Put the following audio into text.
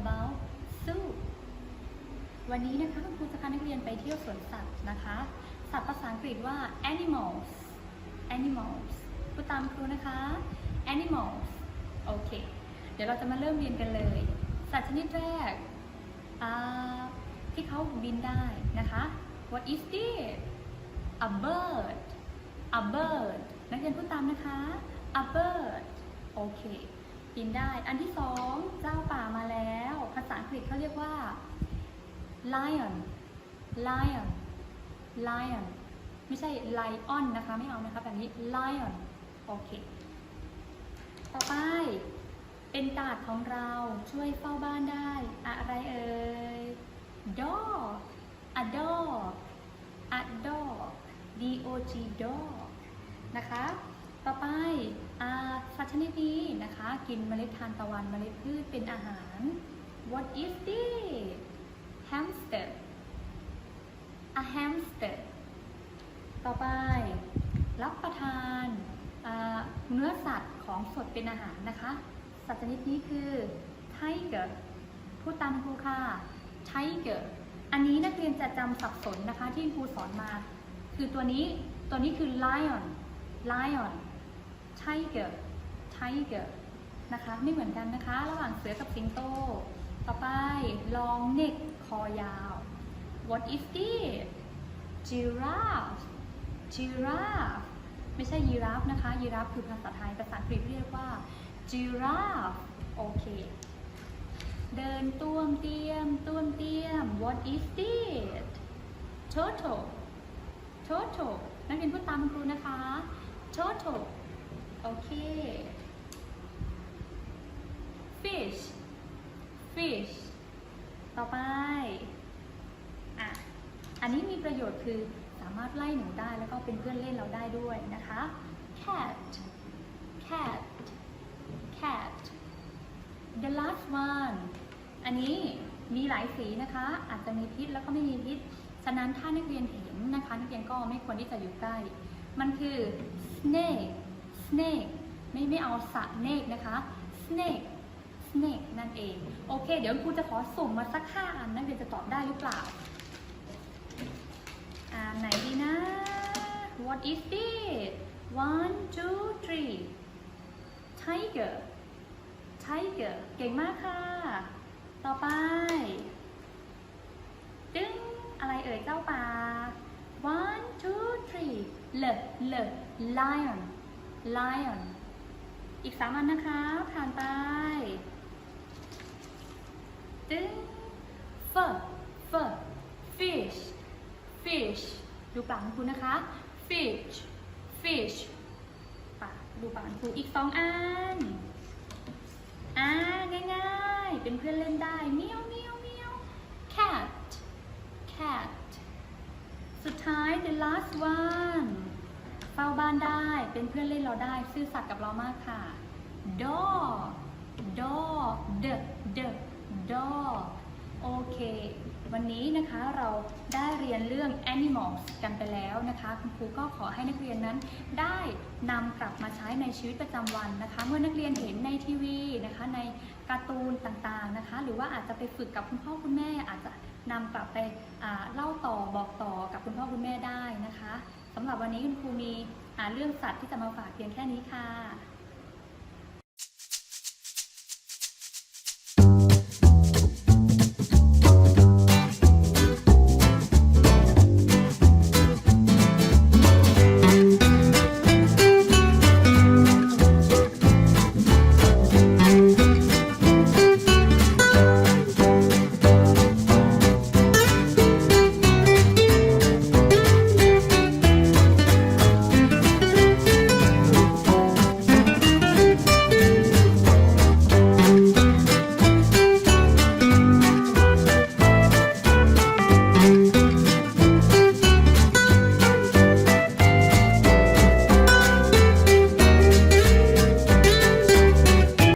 about zoo วันนี้นะคะครูจะพานักเรียนไปเที่ยวสวนสัตว์นะคะสัตว์ภาษาอังกฤษว่า animals animals พูดตามครูนะคะ animals โอเค เดี๋ยวเราจะมาเริ่มเรียนกันเลย สัตว์ชนิดแรกที่เขาบินได้นะคะ what is this a bird a bird นักเรียนพูดตามนะคะ a bird โอเค บินได้ อันที่สองเจ้าป่ามาแล้ว ภาษาอังกฤษเขาเรียกว่า lion lion lion ไม่ใช่ lion นะคะ ไม่เอานะคะแบบนี้ lion โอเค ต่อไป เป็นกาดของเราช่วยเฝ้าบ้านได้ อะไรเอ่ย dog a dog a dog d o g dog นะคะ ต่อไปอาสัตว์ชนิดนี้นะคะ กินเมล็ดทานตะวันเมล็ดพืชเป็นอาหาร what is this hamster a hamster ต่อไปรับประทานาเนื้อสัตว์ของสดเป็นอาหารนะคะ สัตว์ชนิดนี้คือ tiger พูดตามครูค่ะ tiger อันนี้นักเรียนจะจำสับสนนะคะที่ครูสอนมา คือตัวนี้ตัวนี้คือ lion lion tiger tiger นะคะ ไม่เหมือนกันนะคะ ระหว่างเสือกับสิงโต ต่อไป long neck คอยาว what is this giraffe giraffe ไม่ใช่ยีราฟนะคะ ยีราฟคือภาษาไทย ภาษาอังกฤษเรียกว่า giraffe โอเค เดินต้วมเตียมต้วมเตียม what is this turtle turtle นักเรียนพูดตามคุณครูนะคะ turtle โอเค fish fish ต่อไป อะ อันนี้มีประโยชน์คือสามารถไล่หนูได้แล้วก็เป็นเพื่อนเล่นเราได้ด้วยนะคะ cat cat cat the last one อันนี้มีหลายสีนะคะ อาจจะมีพิษแล้วก็ไม่มีพิษ ฉะนั้นถ้านักเรียนเห็นนะคะ นักเรียนก็ไม่ควรที่จะอยู่ใกล้ มันคือ snake snake ไม่ไม่เอาสะเนกนะคะ snake snake นั่นเอง โอเค เดี๋ยวครูจะขอสุ่มมาสักห้าอันนักเรียนจะตอบได้หรือเปล่า อ่าไหนดีนะ What is this one two three tiger tiger เก่งมากค่ะ ต่อไป ตึ้ง อะไรเอ่ยเจ้าป่า one two three เลเล lion lion อีกสามอันนะคะ ผ่านไปตึ้ง fur fur fish fish ดูปากของคุณนะคะ fish fish ปากดูปากของคุณอีกสองอัน อ่า ง่ายๆ เป็นเพื่อนเล่นได้เมียวเมียวเมียว cat cat สุดท้าย the last one เฝ้า บ้านได้ เป็นเพื่อนเล่นเราได้ ซื่อสัตย์กับเรามากค่ะ dog dog the the dog โอเค วันนี้นะคะเราได้เรียนเรื่อง animals กันไปแล้วนะคะ คุณครูก็ขอให้นักเรียนนั้นได้นำกลับมาใช้ในชีวิตประจำวันนะคะ เมื่อนักเรียนเห็นในทีวีนะคะ ในการ์ตูนต่างๆนะคะ หรือว่าอาจจะไปฝึกกับคุณพ่อคุณแม่อาจจะนำกลับไปอ่าเล่าต่อบอกต่อกับคุณพ่อคุณแม่ได้นะคะสำหรับวันนี้คุณครูมี หาเรื่องสัตว์ที่จะมาฝากเพียงแค่นี้ค่ะ